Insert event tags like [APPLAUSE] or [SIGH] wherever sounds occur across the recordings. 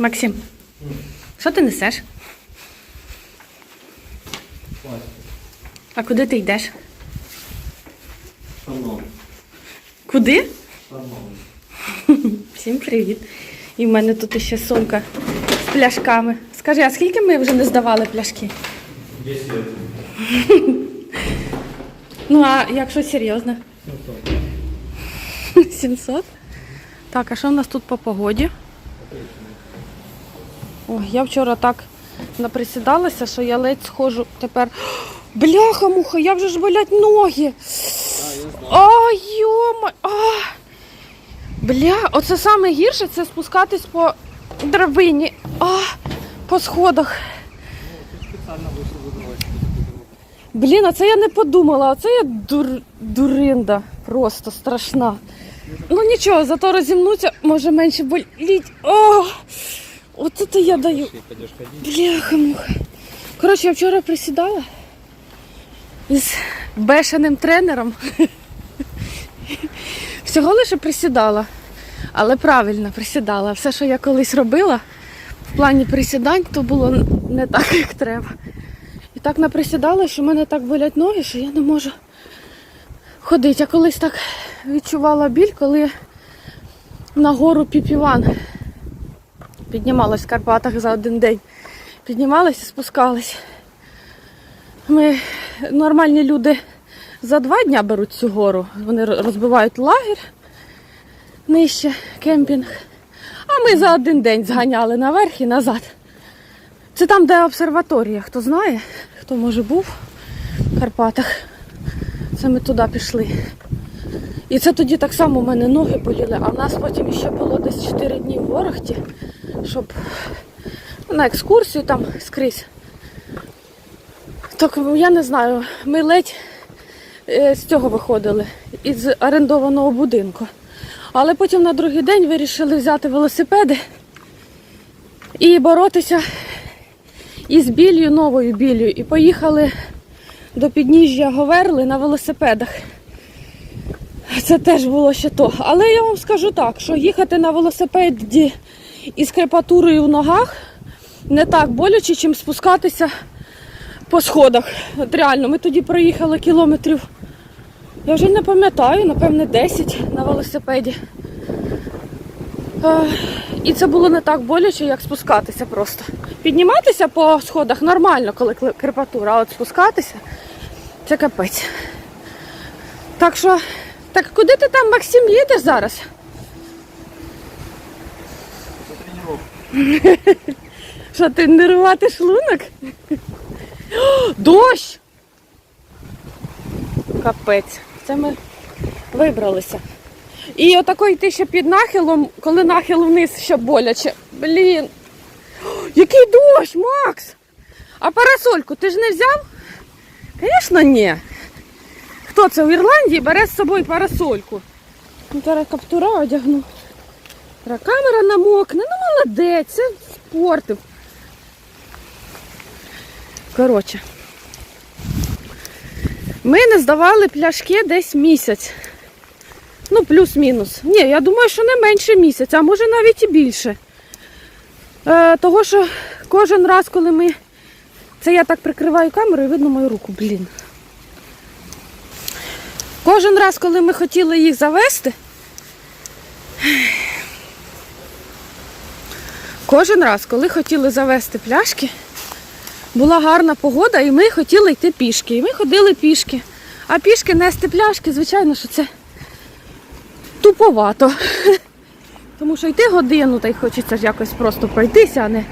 Максим, що ти несеш? А куди ти йдеш? Шановний. Куди? Шановний. Всім привіт. І в мене тут ще сумка з пляшками. Скажи, а скільки ми вже не здавали пляшки? Десять. Ну, а якщо серйозно? 700? Так, а що в нас тут по погоді? Ой, я вчора так наприсідалася, що я ледь схожу тепер. Бляха-муха, як же ж болять ноги. Ай, йома. А. Бля, оце саме гірше це спускатись по драбині. А, по сходах. Блін, а це я не подумала, а це я дур... дуринда. Просто страшна. Ну нічого, зато розімнуться, може менше боліть. О! От це я даю. Ходить? Бляха-муха. Коротше, я вчора присідала із бешеним тренером. [LAUGHS] Всього лише присідала, але правильно присідала. Все, що я колись робила в плані присідань, то було не так, як треба. І так наприсідала, що в мене так болять ноги, що я не можу ходити. Я колись так відчувала біль, коли на гору Піпіван піднімалась в Карпатах за один день. Піднімалась і спускалась. Ми нормальні люди за два дня беруть цю гору. Вони розбивають лагерь нижче, кемпінг. А ми за один день зганяли наверх і назад. Це там, де обсерваторія. Хто знає, хто може був в Карпатах. Це ми туди пішли. І це тоді так само у мене ноги боліли, а в нас потім ще було десь 4 дні в Ворохті, щоб на екскурсію там скрізь. Так я не знаю, ми ледь е, з цього виходили, із орендованого будинку. Але потім на другий день вирішили взяти велосипеди і боротися із білью, новою білью. І поїхали до підніжжя Говерли на велосипедах. Це теж було ще то. Але я вам скажу так, що їхати на велосипеді із крепатурою в ногах не так боляче, чим спускатися по сходах. От реально, ми тоді проїхали кілометрів. Я вже не пам'ятаю, напевне, 10 на велосипеді. І це було не так боляче, як спускатися просто. Підніматися по сходах нормально, коли крепатура, а от спускатися це капець. Так що, так куди ти там, Максим, їдеш зараз? [LAUGHS] Що ти нервувати шлунок? О, [GASPS] Дощ! Капець. Це ми вибралися. І отако йти ще під нахилом, коли нахил вниз ще боляче. Блін. [GASPS] Який дощ, Макс! А парасольку ти ж не взяв? Звісно, ні. Хто це в Ірландії бере з собою парасольку? Ну, Зараз каптура одягну. Камера намокне. Ну молодець, це спортив. Коротше. Ми не здавали пляшки десь місяць. Ну, плюс-мінус. Ні, я думаю, що не менше місяця, а може навіть і більше. Е, того, що кожен раз, коли ми. Це я так прикриваю камеру і видно мою руку, блін. Кожен раз, коли ми хотіли їх завести, кожен раз, коли хотіли завести пляшки, була гарна погода і ми хотіли йти пішки. І ми ходили пішки. А пішки нести пляшки, звичайно, що це туповато. [LAUGHS] Тому що йти годину, та й хочеться ж якось просто пройтися, а не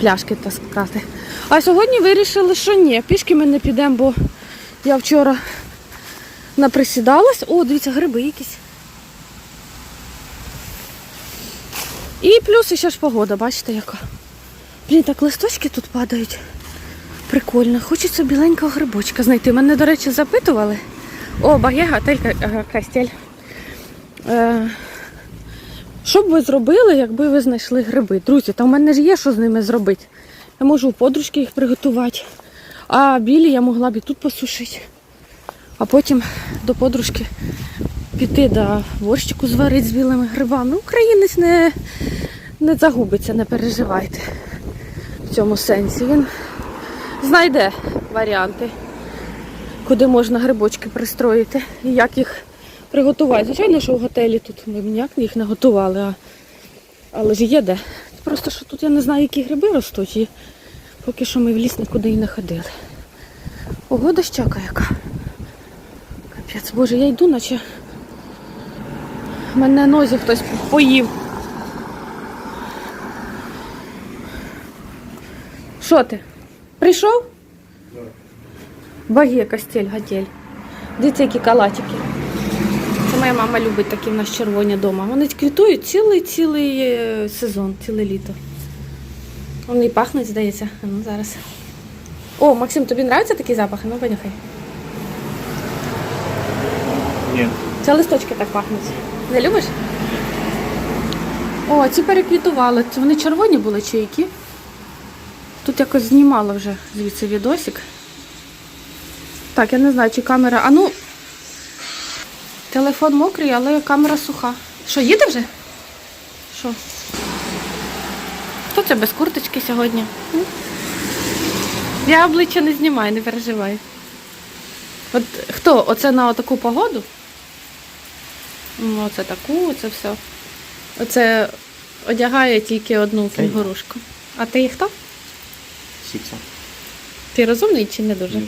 пляшки таскати. А сьогодні вирішили, що ні, пішки ми не підемо, бо я вчора наприсідалась. О, дивіться, гриби якісь. І плюс ще ж погода, бачите, яка. Блін, так листочки тут падають. Прикольно. Хочеться біленького грибочка знайти. Мене, до речі, запитували. О, багє готель Ка- Кастель. Е, що б ви зробили, якби ви знайшли гриби? Друзі, та в мене ж є що з ними зробити. Я можу у подружки їх приготувати. А білі я могла б і тут посушити. А потім до подружки піти да борщику зварити з білими грибами. Українець не, не загубиться, не переживайте в цьому сенсі. Він знайде варіанти, куди можна грибочки пристроїти і як їх приготувати. Звичайно, що в готелі тут ми ніяк їх не готували, а... але ж є де. Просто що тут я не знаю, які гриби ростуть, і поки що ми в ліс нікуди і не ходили. Ого, дощака яка. Капець, боже, я йду, наче мене нозі хтось поїв. Що ти? Прийшов? Багє костель, готель. Дивіться, які калатики. Це моя мама любить такі в нас червоні вдома. Вони квітують цілий цілий е, сезон, ціле літо. Вони і пахнуть, здається. Ну зараз. О, Максим, тобі подобаються такі запахи? Ну, понюхай. Нет. Це листочки так пахнуть. Не любиш? О, ці переквітували. Це вони червоні були чи які? Тут якось знімала вже звідси відосик. Так, я не знаю, чи камера. А ну. Телефон мокрий, але камера суха. Що, їде вже? Що? Хто це без курточки сьогодні? Я обличчя не знімаю, не переживай. От хто? Оце на таку погоду? Ну, оце таку, оце все. Оце одягає тільки одну кінгурушку. А ти хто? Сикса. Ти розумний чи не дуже?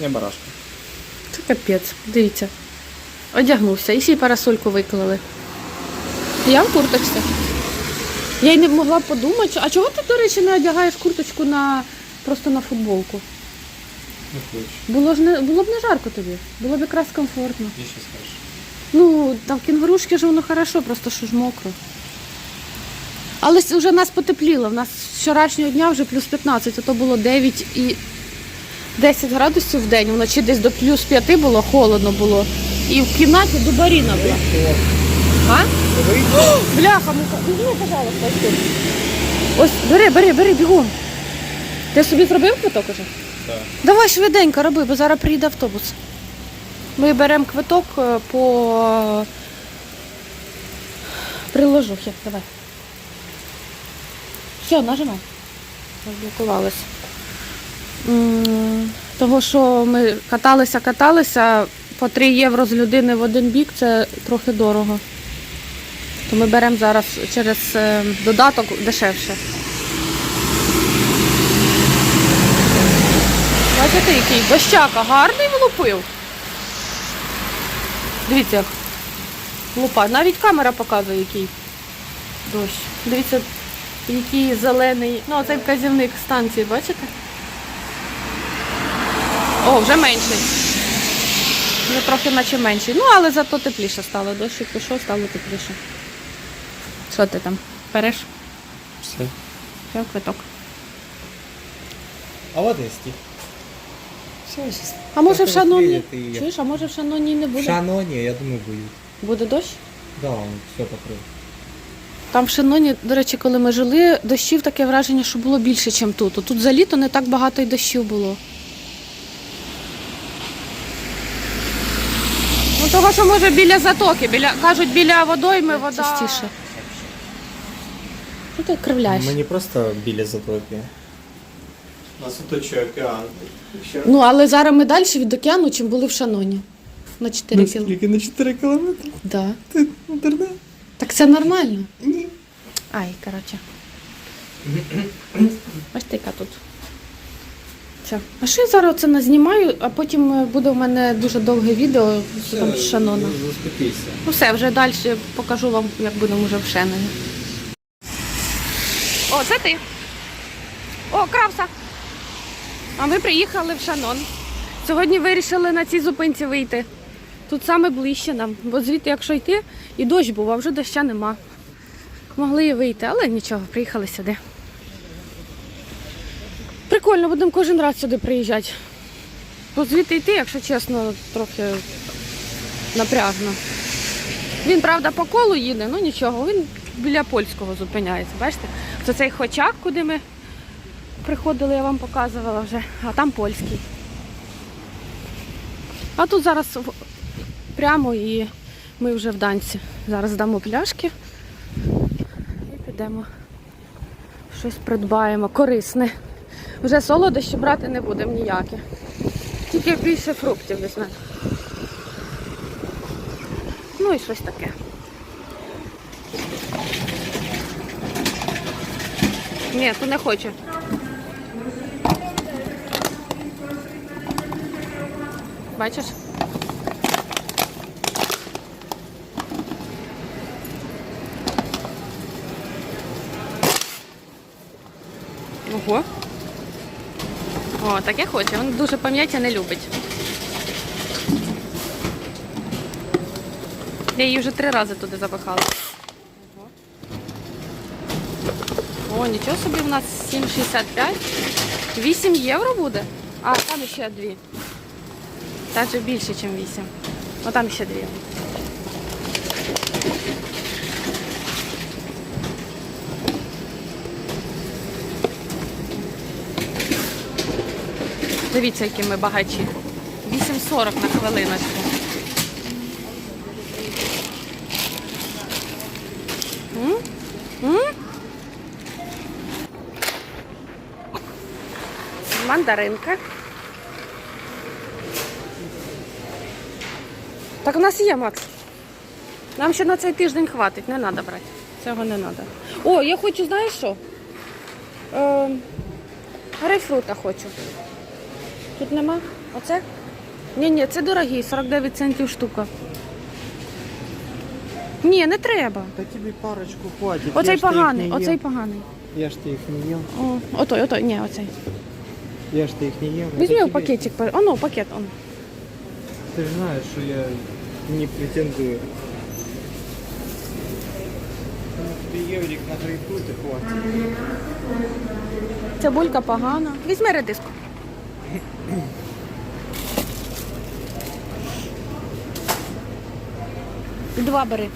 Я барашка. Це капець, дивіться. Одягнувся і ще й парасольку виклали. Я в курточці. Я й не могла подумати, а чого ти, до речі, не одягаєш курточку на просто на футболку? Ну, хочешь. Було ж не було б не жарко тобі, було б якраз комфортно. Где сейчас скажешь? Ну, там в кінгурушки ж воно хорошо, просто що ж мокро. Але вже нас потепліло. У нас з вчорашнього дня вже плюс 15, а то було 9 і 10 градусів в день. Вночі десь до плюс 5 було, холодно було. І в кімнаті дубаріна була. А? Бляха, мука. Візьми, пожалуйста, ось тут. Ось, бери, бери, бери, бігом. Ти собі зробив квиток уже? Да. Давай швиденько роби, бо зараз приїде автобус. Ми беремо квиток е, по приложухи. Давай. Все, нажимай. Розблокувалось. М, Того, що ми каталися, каталися, по 3 євро з людини в один бік це трохи дорого. То ми беремо зараз через е, додаток дешевше. Бачите, який дощака гарний влупив. Дивіться, як лупа. Навіть камера показує, який дощ. Дивіться, який зелений. Ну, оцей вказівник станції, бачите? О, вже менший. Вже трохи наче менший. Ну, але зато тепліше стало. Дощик пішов, стало тепліше. Що ти там? Береш? Все. Все, квиток. А вот и стих. Сейчас. А може в Шаноні? Чуєш, а може в Шаноні не В буде? Шаноне, я думаю, будет. Буде дощ? Да, он все покрыл. Там в Шаноні, до речі, коли ми жили, дощів таке враження, що було більше, ніж тут. Тут за літо не так багато й дощів було. Ну, того, що може біля затоки, біля, кажуть, біля водойми вода. Частіше. Ну ти кривляєш. Мы не просто били затоки. Нас еще океан. Ну, але зараз ми далі від океану, чим були в Шаноні. На 4 кілометри. на 4 километра? Да. Ты интернет? Так це нормально. Ні. Ай, коротше. Ось така тут. Все. А що я зараз це назнімаю, а потім е, буде в мене дуже довге відео там з Шанона. Заспокойся. Ну все, вже далі покажу вам, як будемо вже в Шенені. О, це ти. О, кравса. А ми приїхали в Шанон. Сьогодні вирішили на цій зупинці вийти. Тут саме ближче нам, бо звідти, якщо йти, і дощ був, а вже доща нема. Могли і вийти, але нічого, приїхали сюди. Прикольно, будемо кожен раз сюди приїжджати. Бо звідти йти, якщо чесно, трохи напряжно. Він, правда, по колу їде, ну нічого, він біля польського зупиняється. Бачите? Це цей хочак, куди ми приходили, я вам показувала вже, а там польський. А тут зараз прямо і ми вже в данці. Зараз дамо пляшки і підемо. Щось придбаємо, корисне. Вже солодощі брати не будемо ніякі. Тільки більше фруктів візьмемо. Ну і щось таке. Ні, то не хочу. Бачиш? Ого. О, таке хоче. Він дуже пам'яття не любить. Я її вже три рази туди запихала. О, нічого собі в нас 7,65. 8 євро буде? А, там ще дві. Навіть більше, ніж 8. О, там ще дві. Дивіться, які ми багачі. 8,40 на хвилиночку. Мандаринка. Так у нас є, Макс. Нам ще на цей тиждень хватить, не треба брати. Цього не треба. О, я хочу, знаєш що? Е, грейпфрута хочу. Тут нема? Оце? Ні, ні, це дорогі, 49 центів штука. Ні, не треба. Та тобі парочку хватить. Оцей я ж ти їх поганий, не оцей поганий. Я ж ти їх не їм. О, отой, отой, ні, оцей. Я ж ти їх не їм. Візьми пакетик. пер- Оно, пакет, он. Ти ж знаєш, що я не претендую. Тобі на грейпфрути хватить. Цибулька погана. Візьми редиску. Два бери.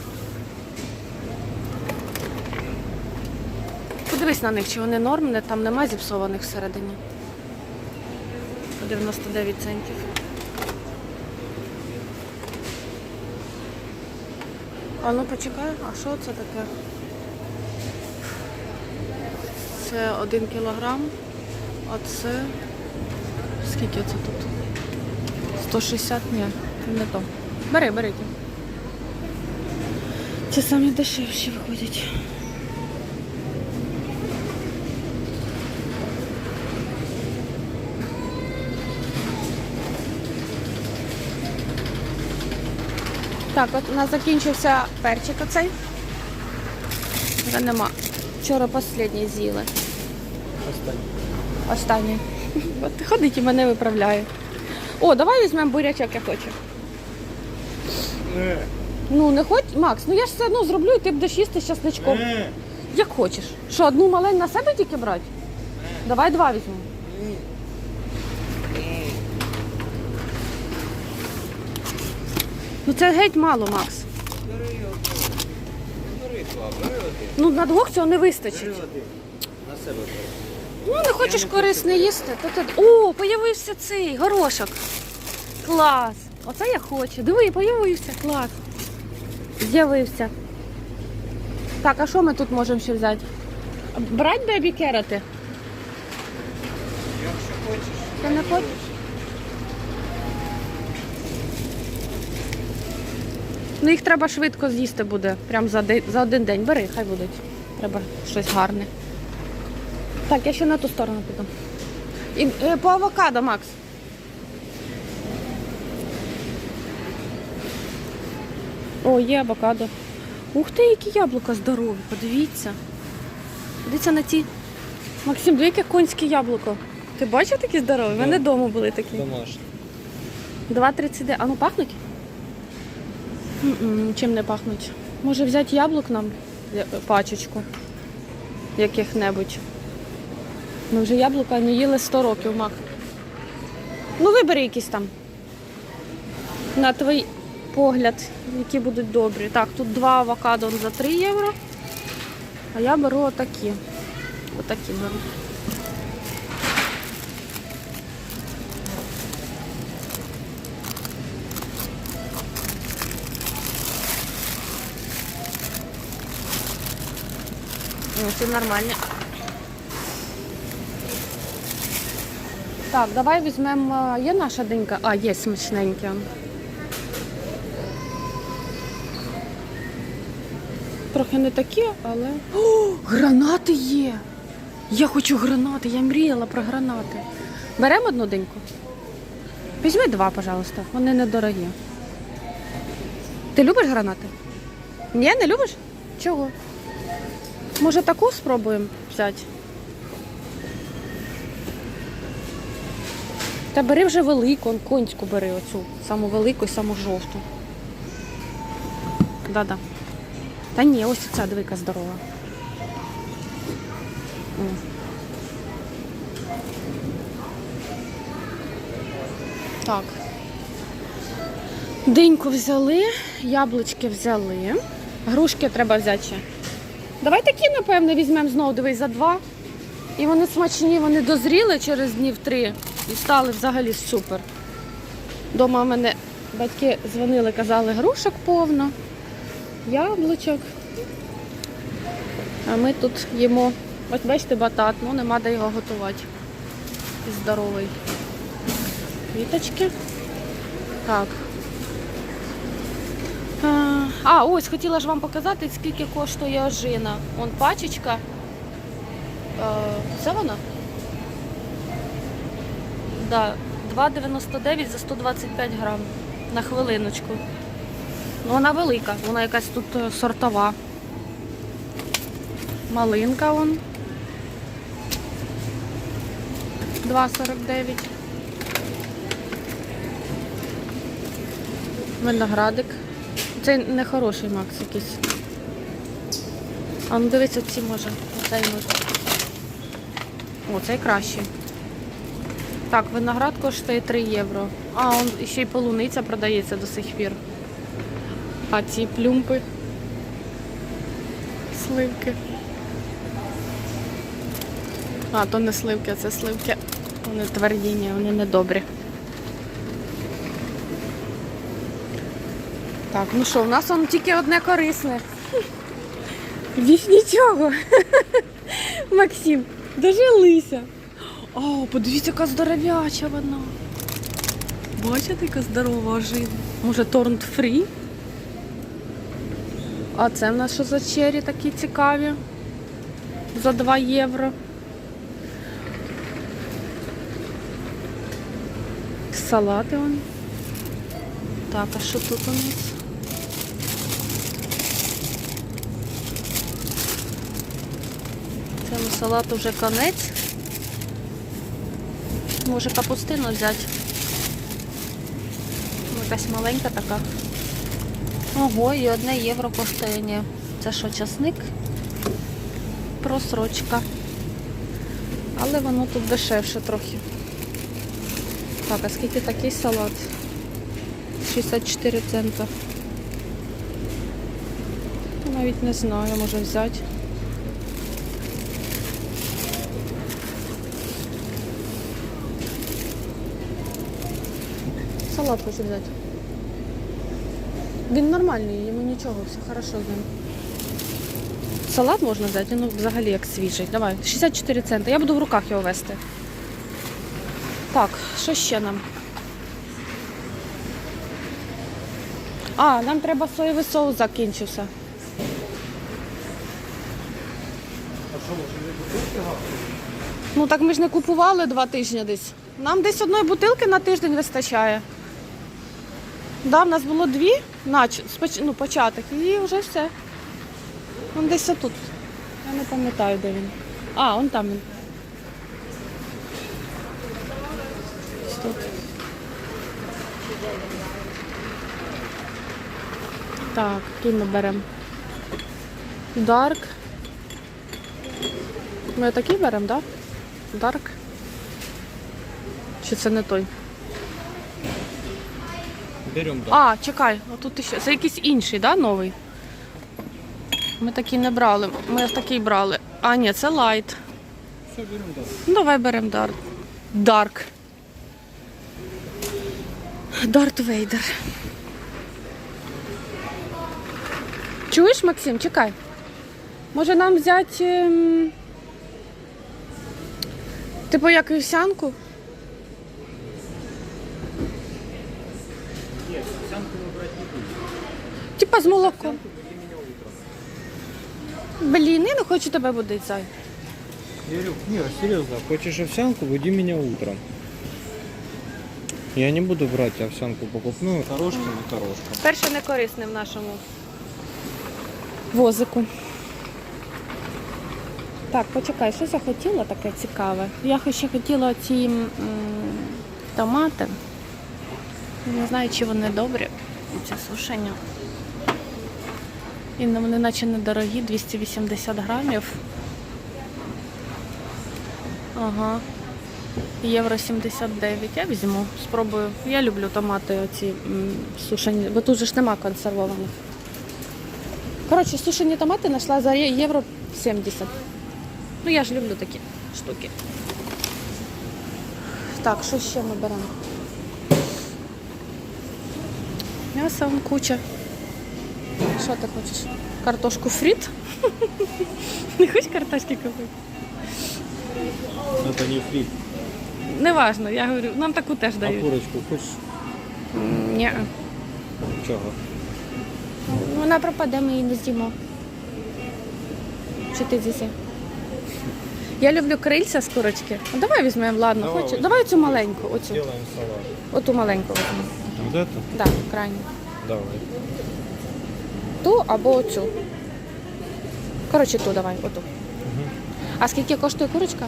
Подивись на них, чи вони нормні, там нема зіпсованих всередині. 99 центів. А ну почекай, а що це таке? Це один кілограм, а це скільки це тут? 160? Ні, не то. Бери, бери. Це самі дешевші виходять. Так, от у нас закінчився перчик оцей. Вже нема. Вчора останній з'їли. Останній. Останній. [LAUGHS] От ходить і мене виправляє. О, давай візьмемо бурячок, я хочу. Е, Ну, не хоч, Макс, ну я ж все одно зроблю, і ти будеш їсти з часничком. е, Як хочеш. Що, одну маленьку на себе тільки брати? Давай два візьмемо. Ну це геть мало, Макс. Бери один. Ну на двох цього не вистачить. Ну, не хочеш корисне їсти, то ти. О, появився цей горошок. Клас. Оце я хочу. Диви, появився. Клас. З'явився. Так, а що ми тут можемо ще взяти? Брать бебі кероти? Якщо хочеш. Ти не хочеш? Ну їх треба швидко з'їсти буде. Прям за, за один день. Бери, хай будуть. Треба щось гарне. Так, я ще на ту сторону піду. І, е, по авокадо, Макс. О, є авокадо. Ух ти, які яблука здорові, подивіться. Дивіться на ці. Максим, диви, яке конське яблуко. Ти бачив такі здорові? Мене вдома були такі. Домашній. 2,39. А ну пахнуть? Чим не пахнуть? Може взяти яблук нам пачечку яких-небудь. Ми вже яблука не їли 100 років, Мак. Ну вибери якісь там. На твій погляд, які будуть добрі. Так, тут два авокадо за 3 євро. А я беру отакі. Отакі беру. Ну, це нормально. Так, давай візьмемо. Є наша денька? А, є смачненькі. Трохи не такі, але. О, гранати є! Я хочу гранати, я мріяла про гранати. Беремо одну деньку? Візьми два, пожалуйста. Вони недорогі. Ти любиш гранати? Ні, не любиш? Чого? Може таку спробуємо взяти? Та бери вже велику, он конську бери оцю, саму велику і саму жовту. Да-да. Та ні, ось ця двійка здорова. М. Так. Диньку взяли, яблучки взяли. Грушки треба взяти ще. Давай такі, напевно, візьмемо знову, дивись, за два. І вони смачні, вони дозріли через днів три і стали взагалі супер. Дома в мене батьки дзвонили, казали, грушок повно, яблучок. А ми тут їмо, ось бачите, батат, ну нема де його готувати. І Здоровий. Квіточки. Так. А, ось хотіла ж вам показати, скільки коштує ожина. Вон пачечка. Е, Це вона? Да, 2,99 за 125 грам. На хвилиночку. Ну, вона велика, вона якась тут е, сортова. Малинка вон. 2,49. Виноградик. Цей не хороший Макс якийсь. А ну дивись, ці може. Цей може. О, цей кращий. Так, виноград коштує 3 євро. А, он ще й полуниця продається до сих пір. А ці плюмпи. Сливки. А, то не сливки, а це сливки. Вони твердіні, вони недобрі. Так, ну що, в нас он тільки одне корисне. Більш нічого. [LAUGHS] Максим, дожилися. О, подивіться, яка здоровяча вона. Бачите, яка здорова ожина. Може, торнт фрі? А це в нас що за чері такі цікаві? За 2 євро. Салати он. Так, а що тут у нас? Цьому салату вже конець. Може капустину взяти. Ну, Якась маленька така. Ого, і одне євро коштує. Це що, часник? Просрочка. Але воно тут дешевше трохи. Так, а скільки такий салат? 64 цента. Навіть не знаю, може взяти. Салат хочу взяти. Він нормальний, йому нічого, все хорошо з ним. Салат можна взяти, ну взагалі як свіжий. Давай, 64 цента. Я буду в руках його вести. Так, що ще нам? А, нам треба соєвий соус закінчився. Ну так ми ж не купували два тижні десь. Нам десь одної бутилки на тиждень вистачає. Да, в нас було дві, ну, початок, і вже все. Він десь тут. Я не пам'ятаю, де він. А, он там він. Тут. Так, який ми беремо? Дарк. Ми такий беремо, так? Да? Дарк. Чи це не той? Беремо, да. А, чекай, отут ще. Це якийсь інший, да, новий? Ми такий не брали. Ми такий брали. А, ні, це лайт. Все, беремо, да. Ну, давай беремо Дарк. Дарк. Дарт Вейдер. Чуєш, Максим, чекай. Може нам взяти. ем, Типу як вівсянку? Нет, овсянку мы брать не будем. Типа з молоком. Блін, я не хочу тебе будити, зай. Я говорю, нет, серьезно, хочешь овсянку, буди меня утром. Я не буду брать овсянку покупную, корошки на корошка. Перше не корисне в нашому возику. Так, почекай, що я хотіла таке цікаве? Я ще хотіла ці м, томати. Не знаю, чи вони добрі, ці сушені. І вони наче недорогі, 280 грамів. Ага. Євро 79. Я візьму, спробую. Я люблю томати оці сушені, бо тут же ж нема консервованих. Коротше, сушені томати знайшла за євро 70. Ну я ж люблю такі штуки. Так, що ще ми беремо? М'ясо куча. Що ти хочеш? Картошку фріт? [LAUGHS] Не хочеш картошки купити? Это не фрит. Неважно, я говорю, нам таку теж А дають. курочку хочешь? Ні. Чого? Вона пропаде, ми її не з'їмо. Чи ти з'їси? Я люблю крильця з курочки. А давай візьмемо, ладно, Давай, ось Давай цю маленьку, оцю. Сделаем салат. Оту маленьку візьмемо. Вот это? Так, крайню. Давай. Ту або оцю. Коротше, ту давай, оту. А скільки коштує курочка?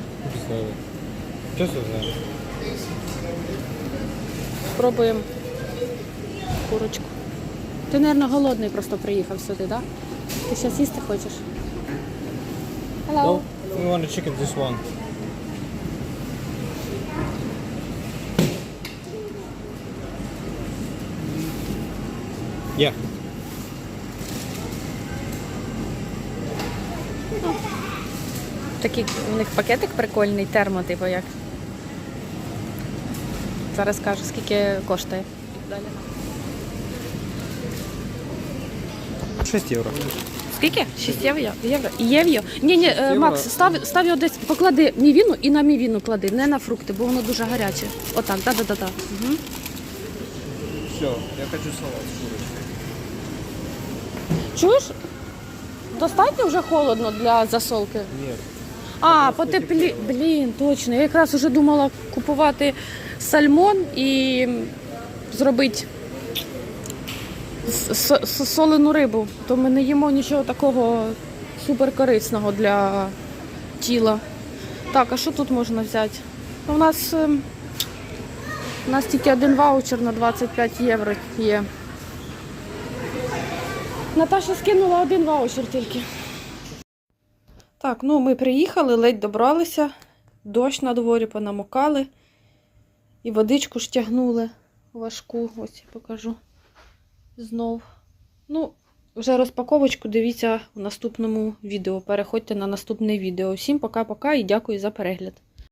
Сейчас узнаем. Спробуємо курочку. Ти, мабуть, голодний просто приїхав сюди, так? Да? Ти зараз їсти хочеш? Hello. We want to chicken this one. Yeah. Такий у них пакетик прикольний, термо, типу як. Зараз кажу, скільки коштує. Далі. 6 євро. Скільки? 6 євро? Євро? Євро? Ні, ні, євро. Макс, став, став його десь, поклади мівіну і на мівіну клади, не на фрукти, бо воно дуже гаряче. Отак, да-да-да. Угу. Все, я хочу салат. Чуєш? Достатньо вже холодно для засолки. Нет. А, потеплі. Блін, точно. Я якраз вже думала купувати сальмон і зробити солену рибу. То ми не їмо нічого такого суперкорисного для тіла. Так, а що тут можна взяти? У нас, ем, у нас тільки один ваучер на 25 євро є. Наташа скинула один ваучер тільки. Так, ну ми приїхали, ледь добралися. Дощ на дворі понамокали. І водичку ж тягнули важку. Ось я покажу знов. Ну, вже розпаковочку дивіться в наступному відео. Переходьте на наступне відео. Всім пока-пока і дякую за перегляд.